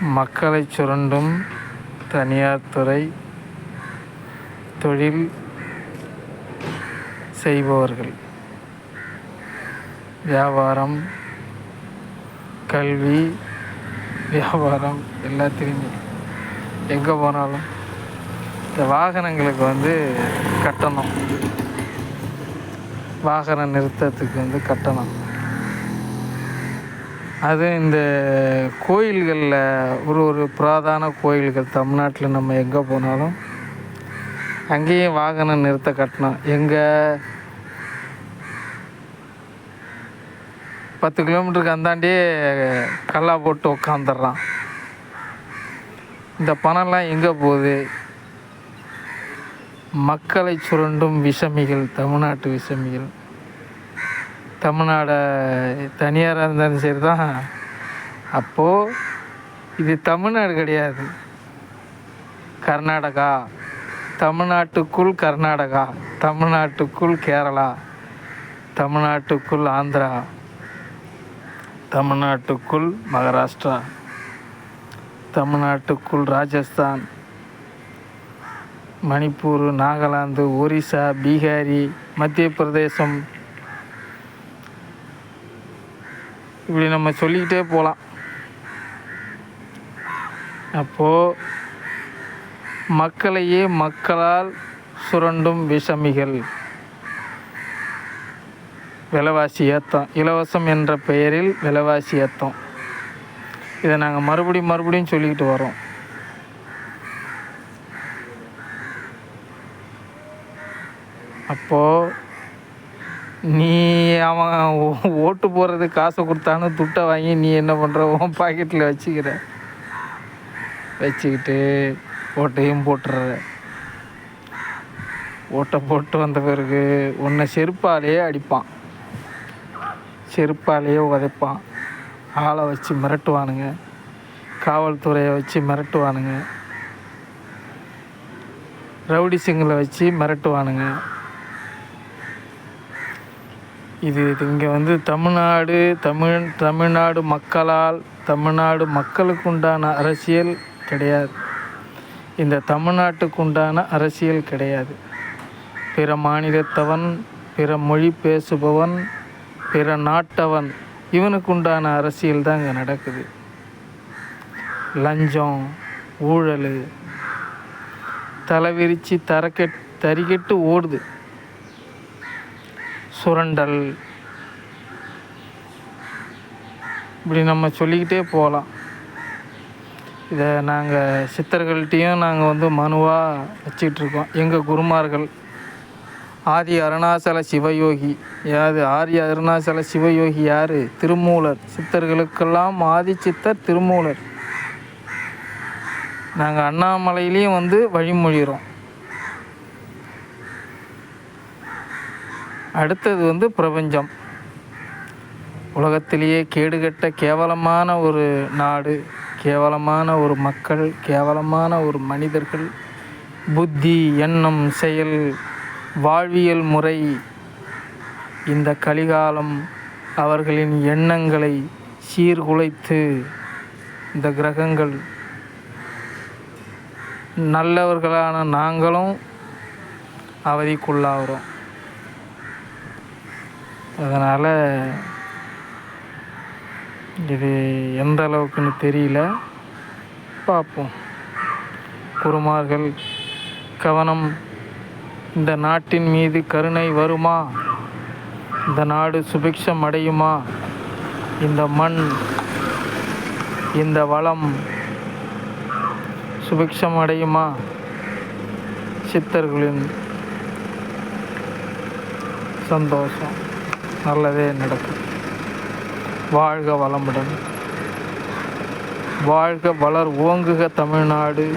மக்களை சுரண்டும் தனியார் துறை தொழில் செய்பவர்கள். வியாபாரம் கல்வி வியாபாரம் எல்லாத்துலேயுமே. எங்கே போனாலும் இந்த வாகனங்களுக்கு வந்து கட்டணம். வாகன நிறுத்தத்துக்கு வந்து கட்டணம். அது இந்த கோயில்களில் ஒரு ஒரு புராதான கோயில்கள் தமிழ்நாட்டில் நம்ம எங்கே போனாலும் அங்கேயும் வாகனம் நிறுத்த கட்டணம். எங்கே பத்து கிலோமீட்டருக்கு அந்தாண்டியே கல்லா போட்டு உக்காந்துடுறான் இந்த பணம்லாம் எங்கே போகுது? மக்களை சுரண்டும் விஷமிகள் தமிழ்நாட்டு விஷமிகள். தமிழ்நாட தனியாராக இருந்தாலும் சரி தான் அப்போது இது தமிழ்நாடு கிடையாது. கர்நாடகா. தமிழ்நாட்டுக்குள் கர்நாடகா. தமிழ்நாட்டுக்குள் கேரளா. தமிழ்நாட்டுக்குள் ஆந்திரா. தமிழ்நாட்டுக்குள் மகாராஷ்டிரா. தமிழ்நாட்டுக்குள் ராஜஸ்தான். மணிப்பூர் நாகாலாந்து ஒரிசா பீகாரி மத்திய பிரதேசம் இப்படி நம்ம சொல்லிக்கிட்டே போகலாம் அப்போது மக்களையே மக்களால் சுரண்டும் விஷமிகள். விலைவாசி ஏற்றம் இலவசம் என்ற பெயரில் விலைவாசி ஏற்றம் இதை நாங்கள் மறுபடியும் மறுபடியும் சொல்லிக்கிட்டு வரோம். அப்போது நீ அவன் ஓட்டு போடுறது காசை கொடுத்தானு துட்டை வாங்கி நீ என்ன பண்ணுற உன் பாக்கெட்டில் வச்சுக்கிற. வச்சுக்கிட்டு ஓட்டையும் போட்டுற. ஓட்டை போட்டு வந்த பிறகு உன்னை செருப்பாலேயே அடிப்பான். செருப்பாலேயே உதைப்பான். ஆளை வச்சு மிரட்டுவானுங்க. காவல்துறையை வச்சு மிரட்டுவானுங்க. ரவுடி சிங்களை வச்சு மிரட்டுவானுங்க. இது இங்கே வந்து தமிழ்நாடு தமிழ் தமிழ்நாடு மக்களால் தமிழ்நாடு மக்களுக்கு உண்டான அரசியல் கிடையாது. இந்த தமிழ்நாட்டுக்கு உண்டான அரசியல் கிடையாது. பிற மாநிலத்தவன் பிற மொழி பேசுபவன் பிற நாட்டவன் இவனுக்கு உண்டான அரசியல் தான் இங்கே நடக்குது. லஞ்சம் ஊழல் தலைவிரித்து தரக்கெட் தறிக்கெட்டு ஓடுது. சுரண்டல். இப்படி நம்ம சொல்லிக்கிட்டே போகலாம். இதை நாங்கள் சித்தர்கள்ட்டையும் நாங்கள் வந்து மனுவாக வச்சிட்டு எங்கள் குருமார்கள்? ஆதி அருணாசல சிவயோகி. யாது ஆரிய அருணாசல சிவயோகி யார்? திருமூலர். சித்தர்களுக்கெல்லாம் ஆதி சித்தர் திருமூலர். நாங்கள் அண்ணாமலையிலையும் வந்து வழிமொழிகிறோம் அடுத்தது வந்து பிரபஞ்சம். உலகத்திலேயே கேடுகட்ட கேவலமான ஒரு நாடு கேவலமான ஒரு மக்கள் கேவலமான ஒரு மனிதர்கள் புத்தி எண்ணம் செயல் வாழ்வியல் முறை இந்த கலிகாலம் அவர்களின் எண்ணங்களை சீர்குலைத்து இந்த கிரகங்கள். நல்லவர்களான நாங்களும் அவதிக்குள்ளாகிறோம். அதனால் இது எந்த அளவுக்குன்னு தெரியல. பார்ப்போம். குருமார்கள் கவனம் இந்த நாட்டின் மீது கருணை வருமா? இந்த நாடு சுபிக்ஷம் அடையுமா? இந்த மண் இந்த வளம் சுபிக்ஷம் அடையுமா? சித்தர்களின் சந்தோஷம். நல்லதே நடக்கும். வாழ்க வளமுடன். வாழ்க வளர் ஓங்குக தமிழ்நாடு.